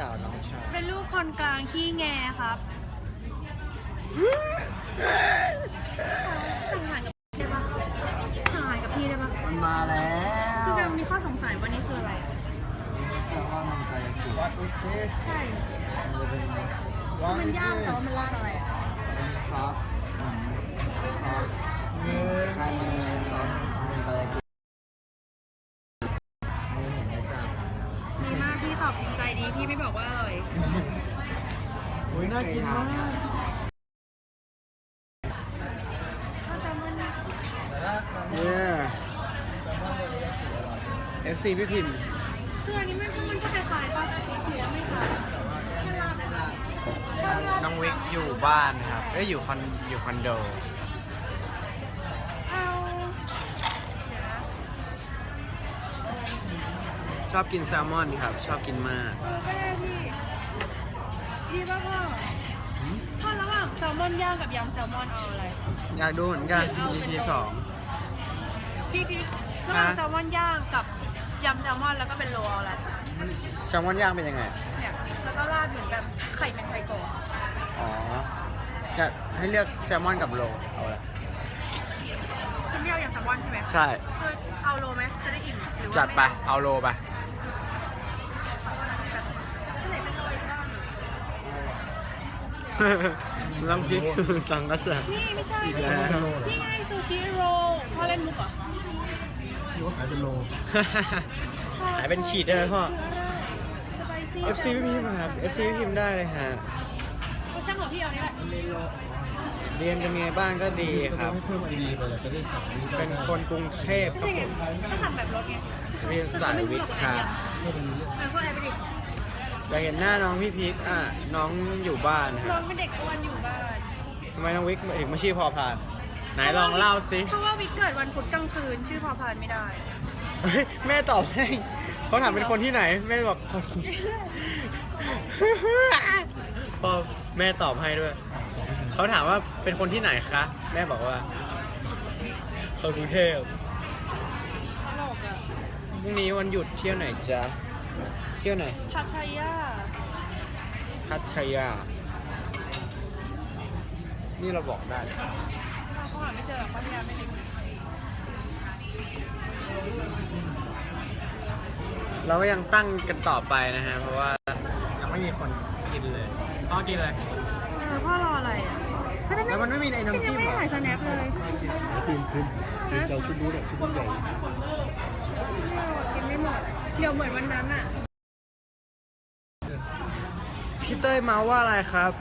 สาวน้องชายเป็นลูกคนกลางขี้แงครับสั่งอาหารกับพี่ได้ปะสั่งอาหารกับพี่ได้ปะมันมาแล้วคือแบบมีข้อสงสัยว่านี่คืออะไรอะแซลมอนมันไตกิ What is this ใช่มันจะเป็น What มัน is ย่าง this? แต่ว่ามันราดอะไรอะเป็นซอสเหมือนซอสใครมันซอส ใจดีพี่ไม่บอกว่าอร่อยอุ้ยน่ากินมากก็แซลมอนนะเย้ FC พี่พิมพ์คืออันนี้มันก็มันก็คล้ายๆป่ะหรือว่าไม่คล้ายแค่ราดไหมแค่ราดน้องวิกอยู่บ้านครับเอ้ยอยู่คอนอยู่คอนโด ชอบกินแซลมอนครับ ชอบกินมาก เออก็ได้พี่ดีป่ะพ่อพ่อระหว่างแซลมอนย่างกับยำแซลมอนเอาอะไร อยากดูเหมือนกัน EP สอง พี่พี่ระหว่างแซลมอนย่างกับยำแซลมอนแล้วก็เป็นโรลเอาอะไรแซลมอนย่างเป็นยังไง เนี่ยแล้วก็ราดเหมือนกับไข่เป็นไข่โกะอ๋อจะให้เลือกแซลมอนกับโรลเอาละคุณไม่เอายำแซลมอนใช่ไหมใช่คือเอาโรไหมจะได้อิ่มหรือว่าจัดไป ม่เอาโรไป เอาไหนเป็นโรอีกบ้าง ลำพริกสังกะสะนี่ไม่ใช่อีกไม่แล้วใช่นี่ไงซูชิโรพ่อเล่นมุกเหรอคิดว่าขายเป็นโลขายเป็นขีดได้ไหมพ่อสไปซี่ FC พี่พิมพ์ครับ FC พี่พิมพ์ได้เลยฮะเอาช่างหัวพี่เอาเนี่ยแหละเป็นโลเรียนเป็นไงบ้างก็ดีครับให้เพิ่มไอดีไปเลยจะได้สั่งนี้ได้เป็นคนกรุงเทพคไม่รับใช่ผไงมก็สั่งแบบรถไงเรียนสายวิทย์ครับเพิ่มไอดีเออพวกแอร์ไปดิอยากเห็นหน้าน้องพี่พีคอะน้องอยู่บ้านคน้อรังบเป็นเด็กอ้วนอยู่บ้านทำไมน้องวิกถึงไม่ชื่อพอพานไหนลองเล่าสิเพราะว่าวิกเกิดวันพุธกลางคืนชื่อพอพานไม่ได้ เฮ้ยแม่ตอบให้เขาถามเป็นคนที่ไหน แม่บอกพอแม่ตอบให้ด้วยเขาถามว่าเป็นคนที่ไหนคะ แม่บอกว่าคนกรุงเทพตลกอะพรุ่งนี้วันหยุดเที่ยวไหนจ๊ะ เที่ยวไหนพัทยาพัทยา นี่เราบอกได้ เราเขาหาไม่เจอหรอกพัทยาไม่ได้เราก็ยังตั้งกันต่อไปนะฮะ เพราะว่ายังไม่มีคนกินเลยพ่อกินเลย เออพ่อรออะไรอะแล้วมันไม่มีในน้ำจิ้มยังเหรไม่อถ่ายสแนปเลยพิมพ์พิมพ์พิมพ์เจ้าชุดนู้นอะชุดนู้นใหญ่ กินไม่หมดเดี๋ยวเหมือนวันนั้นอะพี่เต้ยมาว่าอะไรครับ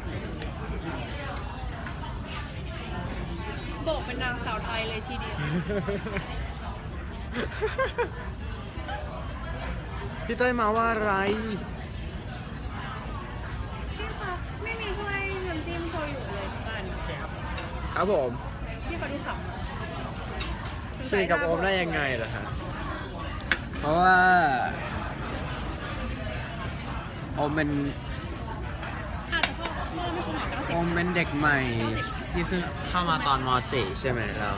โบกเป็นนางสาวไทยเลยทีเดียว พี่เต้ยมาว่าอะไร พี่คะไม่มีถ้วยน้ำจิ้มโชยุเลยบ้านครับผม พี่เขาดูขำสนิทกับโอมได้ยังไงล่ะฮะ เพราะว่าโอมเป็นอาจจะพ่อพ่อไม่คุณหมอเก้าสิโอบมเป็นเด็กใหม่ที่เพิ่งเข้ามาตอนม .4 ใช่ไหมแล้ว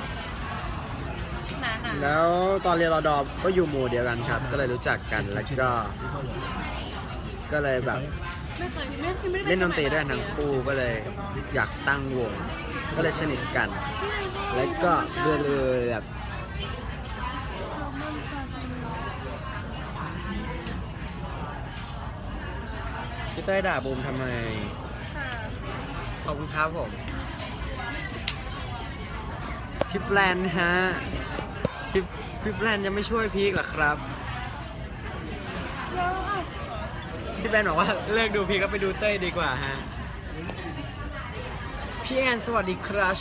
นะนะแล้วตอนเรียนรอดอก็อยู่หมู่เดียวกันครับ ก็เลยรู้จักกันแล้วก็ ก็เลยแบบไม่เคยไม่ไม่ได้ไปเล่นดนตรีด้วยกันทั้งคู่ก็เลยอยากตั้งวง ก็เลยสนิทกัน แล้วก็เรื่อยๆแบบ พี่เต้ยด่าบูมทำไม ค่ะขอบคุณครับผมพี่แปลนฮะพี่พี่แปลนยังไม่ช่วยพีคเหรอครับ แล้วอะพี่แปลนบอกว่าเลิกดูพีคก็ไปดูเต้ยดีกว่าฮะ พี่แอนสวัสดีครับ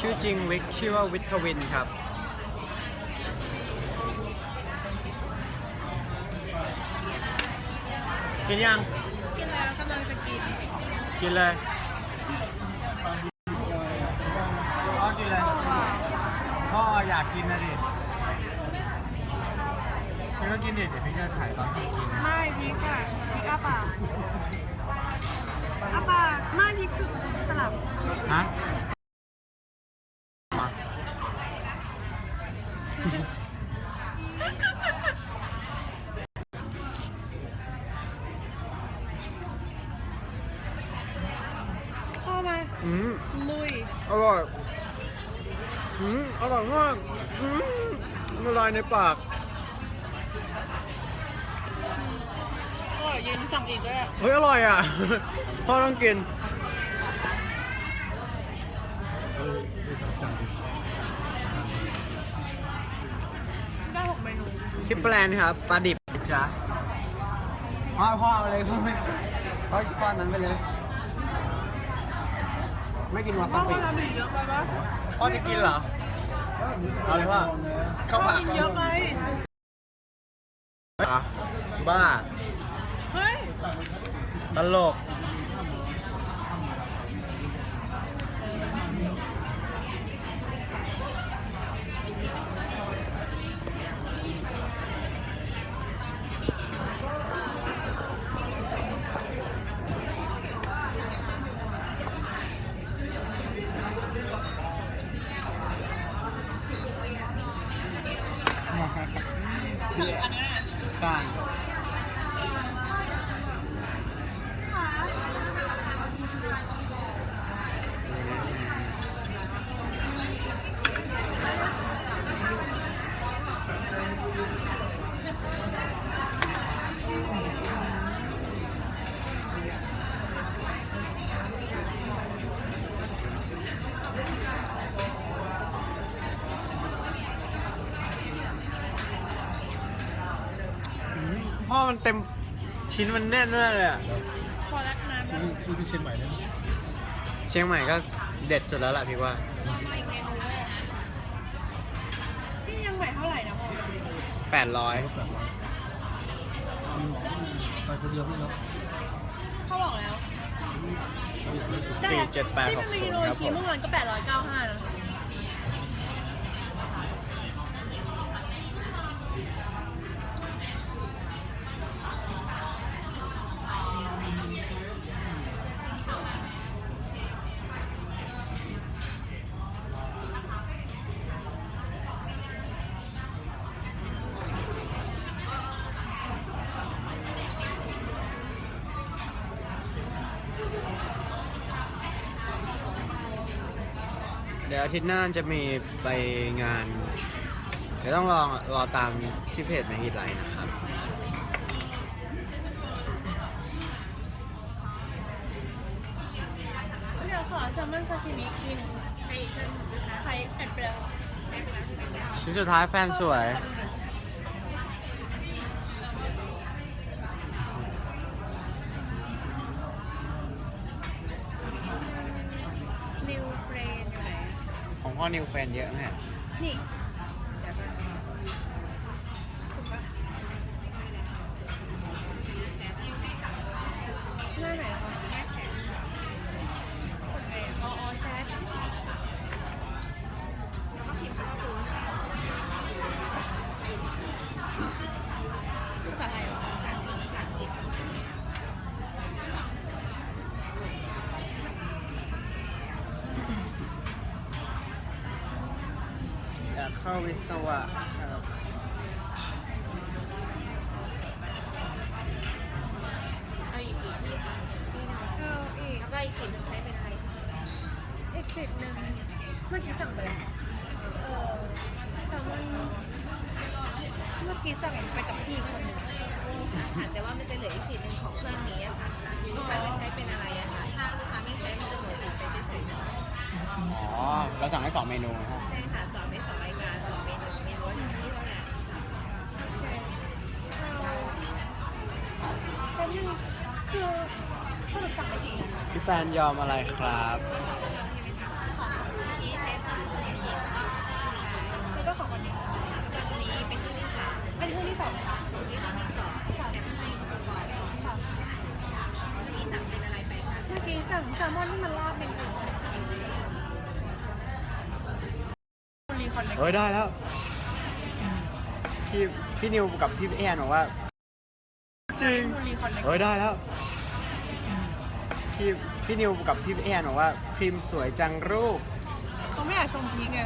ชื่อจริงวิกชื่อว่าวิทวินครับ กินยัง กินแล้วกำลังจะกิน กินเลยพ่อกินเลยพ่ออยากกินนะดิพี่ก็กินดิเดี๋ยวพี่จะถ่ายตอนพี่กินไม่พีกอะพีกอาปากอาปากไม่พีกคือสลับ ฮะ ในปากอร่อยเย็นสั่งอีกก็ได้เฮ้ยอร่อยอะ พ่อต้องกินได้หกเมนูพี่แปลนครับปลาดิบจ้ะพ่อพ่อเอาเลยพ่อไม่พ่อป้อนนั้นไปเลย ไม่กินวาซาบิว่าเรามีเยอะไปปะพ่อจะกินเหรอ เอาเลยพ่อเข้าพ่อปากกินเยอะไปเหรอบ้า เฮ้ย ตลก อันนี้น่ะ ใช่ พ่อมันเต็ม ชิ้นมันแน่นมากเลยอะพอแล้วน้ำซื้อซื้อที่เชียงใหม่ได้ไหมเชียงใหม่ก็เด็ดสุดแล้วล่ะพี่ว่า เรามาอีกเมนูเลยนี่ยังใหม่เท่าไหร่นะพ่อแปดร้อยแปดร้อยอืมไปคนเดียวไม่รับเขาบอกแล้วเขาอยากได้สุดสี่เจ็ดแปดที่หมักนมีศูนโรย์ยครับชีผม เมื่อวานก็แปดร้อยเก้าห้านะ เดี๋ยวอาทิตย์หน้าจะมีไปงาน เดี๋ยวต้องรอรอตามที่เพจแมฮิตไลน์นะครับ เดี๋ยวขอแซลมอนซาชิมิกินไข่ไข่แอนเปรี้ยวชิ้นสุดท้ายแฟนสวยนิว องพ่อนิวแฟนเยอะไหมนี่ เข้าวิศวะครับเอาอีกอีกที่ค่ะที่หนึ่งเอาอีกแล้วก็อีกสิบหนึ่งใช้เป็นอะไรคะอีกสิบหนึ่งเมื่อกี้สั่งไปแล้วเออแซลมอนเมื่อกี้สั่งไปกับพี่คนหนึงค่ะแต่ว่ามันจะเหลืออีกสิบหนึ่งของเครื่องนี้อะค่ะลูกค้าจะใช้เป็นอะไรอะคะถ้าลูกค้าไม่ใช้มันจะหมดสิทธิ์ไปเฉยๆนะคะอ๋อ เราสั่งได้สองเมนูนะครับ ใช่ค่ะสองในสองรายการสองเมนูเมนูละที่เท่าไหร่ โอเคเอาแป๊บนึงคือสรุปสั่งไปกี่อย่างคะ พี่ แฟนยอมอะไรครับที่ใช้ค่ะแล้วก็ของวันนี้แล้วก็ตัวนี้เป็นเครื่องที่สามเป็นเครื่องที่สองค่ะที่ของที่สองแต่ข้างในอุปกรณ์ค่ะมีสั่งเป็นอะไรไปคะเมื่อกี้สั่งแซลมอนที่มันราดเป็นอื่นรีคอนเนคเฮ้ยได้แล้ว พี่พี่นิวกับพี่แอนบอกว่า จริงเฮ้ยได้แล้ว พี่พี่นิวกับพี่แอนบอกว่าพิมพ์สวยจังรูปเขาไม่อยากชมพีคไง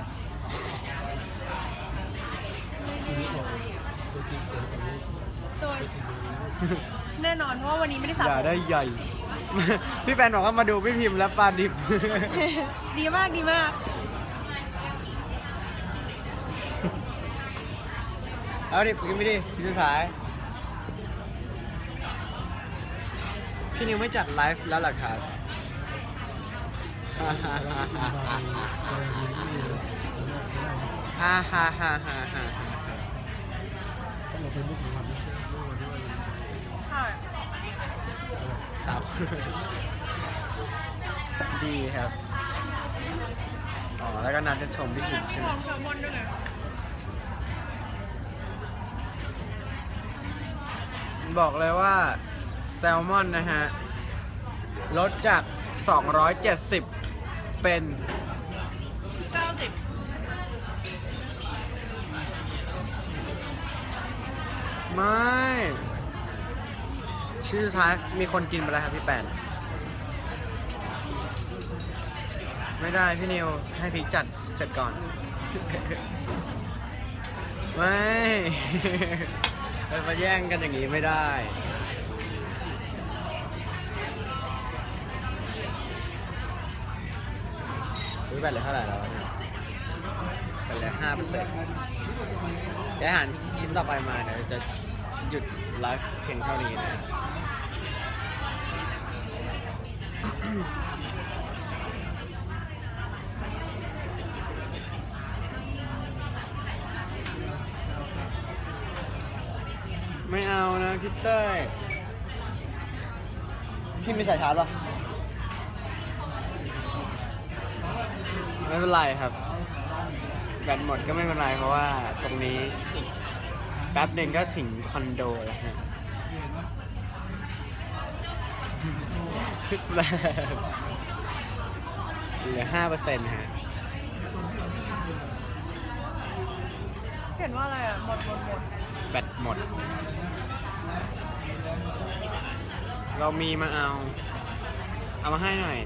ทีนี้บอกตัวจริงเสียงแบบนี้ตัวแน่นอนเพราะว่าวันนี้ไม่ได้สระอย่าผมได้ใหญ่ พี่แปนบอกว่ามาดูพี่พิมพ์และปลาดิบ ดีมากดีมาก เอาดิกินไปดิชิ้นสุดท้าย พี่นิวไม่จัดไลฟ์แล้วหรอครับฮ่าฮ่าฮ่าฮ่าฮ่าสาวดีครับ อ๋อ แล้วก็นัดจะชมพี่หิมใช่ไหมบอกเลยว่า แซลมอนนะฮะ ลดจาก 270 เป็นเก้าสิบไม่ ชื่อท้ายมีคนกินไปแล้วครับพี่แปนไม่ได้พี่นิวให้พีคจัดเสร็จก่อน ไม่ไปมาแย่งกันอย่างนี้ไม่ได้ อุ้ยแบตเหลือเท่าไหร่แล้ววะเนี่ยแบตเหลือห้าเปอร์เซ็นต์เดี๋ยวอาหารชิ้นต่อไปมาเดี๋ยวจะหยุดไลฟ์เพียงเท่านี้นะไม่เอานะพี่เต้ยพี่มีสายชาร์จปะ ไม่เป็นไรครับ แบตหมดก็ไม่เป็นไรเพราะว่าตรงนี้อีกแป๊บหนึ่งก็ถึงคอนโดแล้วฮะแบตเหลือห้าเปอร์เซ็นต์ฮะเขียนว่าอะไรอะ หมดหมดหมดแบตหมด เรามีมาเอา เอามาให้หน่อย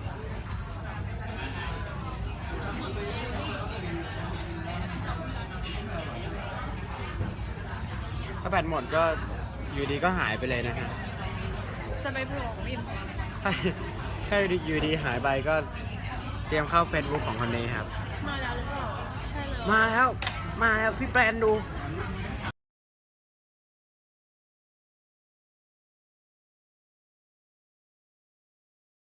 ถ้าแบตหมดก็อยู่ดีก็หายไปเลยนะฮะ จะไปโผล่ของพิมพ์ถ้าถ้าอยู่ดีหายไปก็เตรียมเข้า Facebook ของคนนี้ครับ มาแล้วหรือเปล่า ใช่เลย มาแล้ว มาแล้วพี่แปลนดูม